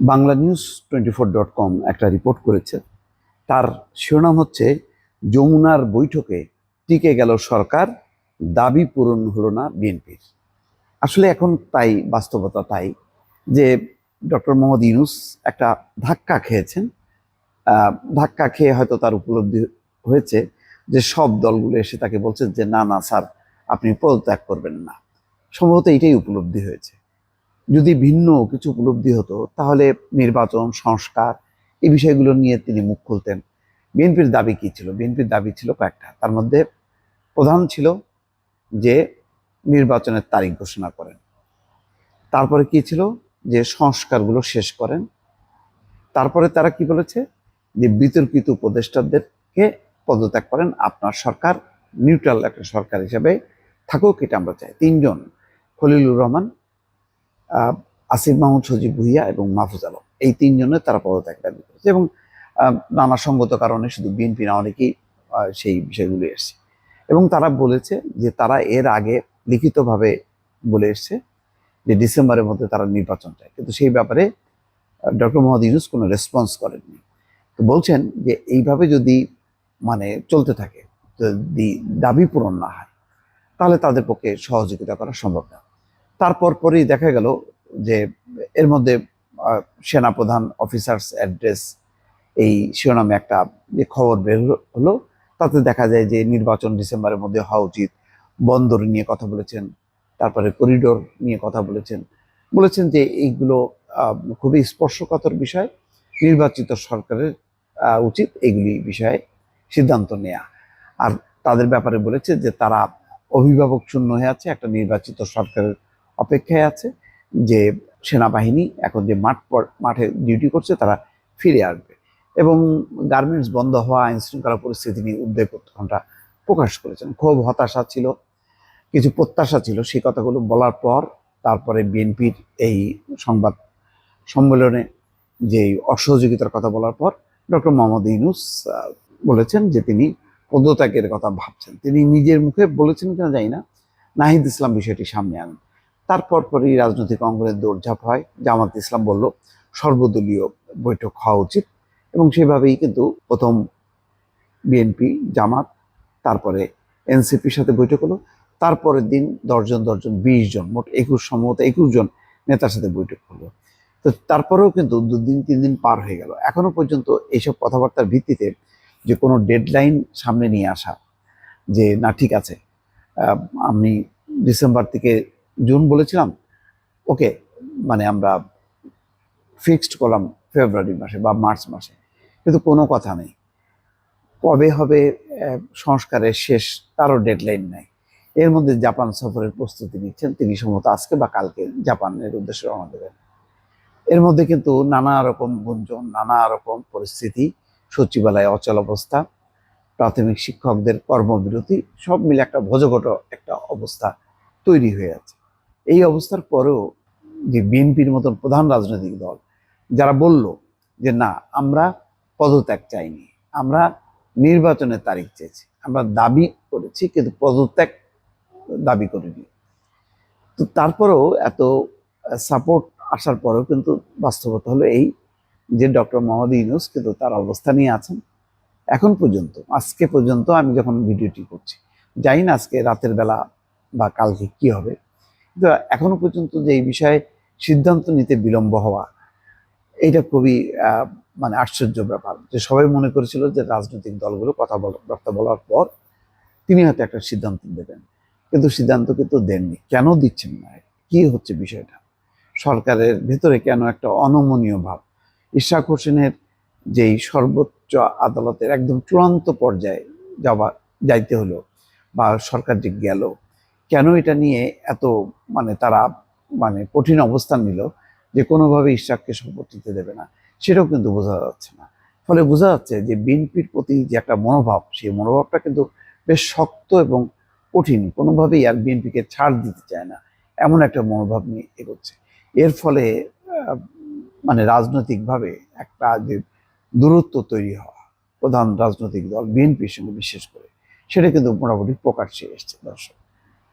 Bangla news twenty four dot com একটা report করেছে। তার শিরোনাম হচ্ছে, যমুনার বৈঠকে টিকে গেল সরকার, দাবি পূরণ হলো না বিএনপির। আসলে এখন তাই, বাস্তবতা তাই, যে ডক্টর মোহাম্মদ ইউনুস একটা ধাক্কা খেয়েছেন। ধাক্কা খেয়ে হয়তো তার উপলব্ধি হয়েছে যে সব দলগুলো এসে তাকে বলছে যে, না না, স্যার, আপনি পদত্যাগ করবেন না। সম্ভবত এটাই উপলব্ধি হয়েছে। যদি ভিন্ন কিছু উপলব্ধি হতো, তাহলে নির্বাচন, সংস্কার এই বিষয়গুলো নিয়ে তিনি মুখ খুলতেন। বিএনপির দাবি কি ছিল? বিএনপির দাবি ছিল কয়েকটা। তার মধ্যে প্রধান ছিল যে নির্বাচনের তারিখ ঘোষণা করেন। তারপরে কি ছিল? যে সংস্কারগুলো শেষ করেন। তারপরে তারা কি বলেছে? যে বিতর্কিত উপদেষ্টাদেরকে পদত্যাগ করেন। আপনার সরকার নিউট্রাল একটা সরকার হিসেবে থাকুক, এটা আমরা চাই। তিনজন, খলিলুর রহমান আসিফ মাহমুদ, সজিব ভুইয়া এবং মাহফুজ আলম। এই তিনজনের তারা পদত্যাগ দাবি করেছে এবং নানা সঙ্গত কারণে শুধু বিএনপি না অনেকেই সেই বিষয়গুলি এসছে। এবং তারা বলেছে যে তারা এর আগে লিখিতভাবে বলে এসছে যে ডিসেম্বরের মধ্যে তারা নির্বাচন চায়। কিন্তু সেই ব্যাপারে ডক্টর মোহাম্মদ ইউনুস কোনো রেসপন্স করেননি। তো বলছেন যে এইভাবে যদি মানে চলতে থাকে, যদি দাবি পূরণ না হয়, তাহলে তাদের পক্ষে সহযোগিতা করা সম্ভব না। তারপর পরেই দেখা গেল যে এর মধ্যে সেনাপ্রধান অফিসার্স অ্যাড্রেস এই শিরোনামে একটা যে খবর বের হলো- তাতে দেখা যায় যে নির্বাচন ডিসেম্বরের মধ্যে হওয়া উচিত। বন্দর নিয়ে কথা বলেছেন, তারপরে করিডোর নিয়ে কথা বলেছেন। বলেছেন যে এইগুলো খুবই স্পর্শকাতর বিষয়। নির্বাচিত সরকারের উচিত এইগুলি বিষয়ে সিদ্ধান্ত নেওয়া আর তাদের ব্যাপারে বলেছে যে তারা অভিভাবক শূন্য হয়ে আছে, একটা নির্বাচিত সরকারের অপেক্ষায় আছে যে সেনাবাহিনী এখন যে মাঠ মাঠে ডিউটি করছে তারা ফিরে আসবে। এবং গার্মেন্টস বন্ধ হওয়া আইন শৃঙ্খলা পরিস্থিতি নিয়ে উদ্বেগ উৎকণ্ঠা প্রকাশ করেছেন। খুব হতাশা ছিল, কিছু প্রত্যাশা ছিল। সেই কথাগুলো বলার পর তারপরে বিএনপির এই সংবাদ সম্মেলনে যে অসহযোগিতার কথা বলার পর ডক্টর মোহাম্মদ ইউনুস বলেছেন যে তিনি পদত্যাগের কথা ভাবছেন। তিনি নিজের মুখে বলেছেন কিনা জানি না। নাহিদ ইসলাম বিষয়টি সামনে আনেন তারপর পরই রাজনৈতিক অঙ্গনের দৌড়ঝাঁপ হয়। জামাত ইসলাম বলল, সর্বদলীয় বৈঠক হওয়া উচিত। এবং সেভাবেই কিন্তু প্রথম বিএনপি জামাত, তারপরে এনসিপির সাথে বৈঠক হলো। তারপরের দিন দশজন দশজন, বিশ জন, মোট একুশ সম্ভবত একুশ জন নেতার সাথে বৈঠক হলো। তো তারপরেও কিন্তু দুদিন, তিন দিন পার হয়ে গেল। এখনও পর্যন্ত এইসব কথাবার্তার ভিত্তিতে যে কোনো ডেডলাইন সামনে নিয়ে আসা যে, না, ঠিক আছে আমি ডিসেম্বর থেকে জুন বলেছিলাম, ওকে মানে আমরা ফিক্সড করলাম ফেব্রুয়ারি মাসে বা মার্চ মাসে। কিন্তু কোনো কথা নেই। কবে হবে সংস্কারের শেষ, তারও ডেডলাইন নাই। এর মধ্যে জাপান সফরের প্রস্তুতি নিচ্ছেন তিনি সম্ভবত আজকে বা কালকে জাপানের উদ্দেশ্যে রওনা দেবেন। এর মধ্যে কিন্তু নানা রকম গুঞ্জন, নানা রকম পরিস্থিতি, সচিবালয়ে অচল অবস্থা, প্রাথমিক শিক্ষকদের কর্মবিরতি, সব মিলে একটা ভোজঘট, একটা অবস্থা তৈরি হয়ে আছে। এই অবস্থার পরেও যে বিএনপির মতন প্রধান রাজনৈতিক দল, যারা বলল যে না, আমরা পদত্যাগ চাইনি, আমরা নির্বাচনের তারিখ চেয়েছি, আমরা দাবি করেছি কিন্তু পদত্যাগ দাবি করিনি। তো তারপরেও এত সাপোর্ট আসার পরেও কিন্তু বাস্তবতা হলো এই যে ডক্টর মোহাম্মদ ইউনুস কিন্তু তার অবস্থা নিয়ে আছেন। এখন পর্যন্ত, আজকে পর্যন্ত আমি যখন ভিডিওটি করছি, জানি না আজকে রাতের বেলা বা কালকে কি হবে। কিন্তু এখনও পর্যন্ত যে এই বিষয়ে সিদ্ধান্ত নিতে বিলম্ব হওয়া এটা খুবই মানে আশ্চর্য ব্যাপার। যে সবাই মনে করেছিল যে রাজনৈতিক দলগুলো কথা বার্তা বলার পর তিনি হয়তো একটা সিদ্ধান্ত দেবেন। কিন্তু সিদ্ধান্ত কিন্তু দেননি। কেন দিচ্ছেন না? কি হচ্ছে বিষয়টা? সরকারের ভেতরে কেন একটা অনমনীয় ভাব? ইশাক হোসেনের যেই সর্বোচ্চ আদালতের একদম চূড়ান্ত পর্যায়ে যাওয়া, যাইতে হলো বা সরকার যে গেল কেন এটা নিয়ে এত মানে তারা মানে কঠিন অবস্থান নিল যে কোনোভাবে ইশাককে শপথ নিতে দেবে না? সেটাও কিন্তু বোঝা যাচ্ছে না। ফলে বোঝা যাচ্ছে যে বিএনপির প্রতি যে একটা মনোভাব, সেই মনোভাবটা কিন্তু বেশ শক্ত এবং কঠিন। কোনোভাবেই আর বিএনপিকে ছাড় দিতে চায় না। এমন একটা মনোভাব নিয়ে এগোচ্ছে। এর ফলে মানে রাজনৈতিকভাবে একটা যে দূরত্ব তৈরি হওয়া প্রধান রাজনৈতিক দল বিএনপির সঙ্গে বিশেষ করে, সেটা কিন্তু মোটামুটি প্রকাশ্যে এসছে, দর্শক।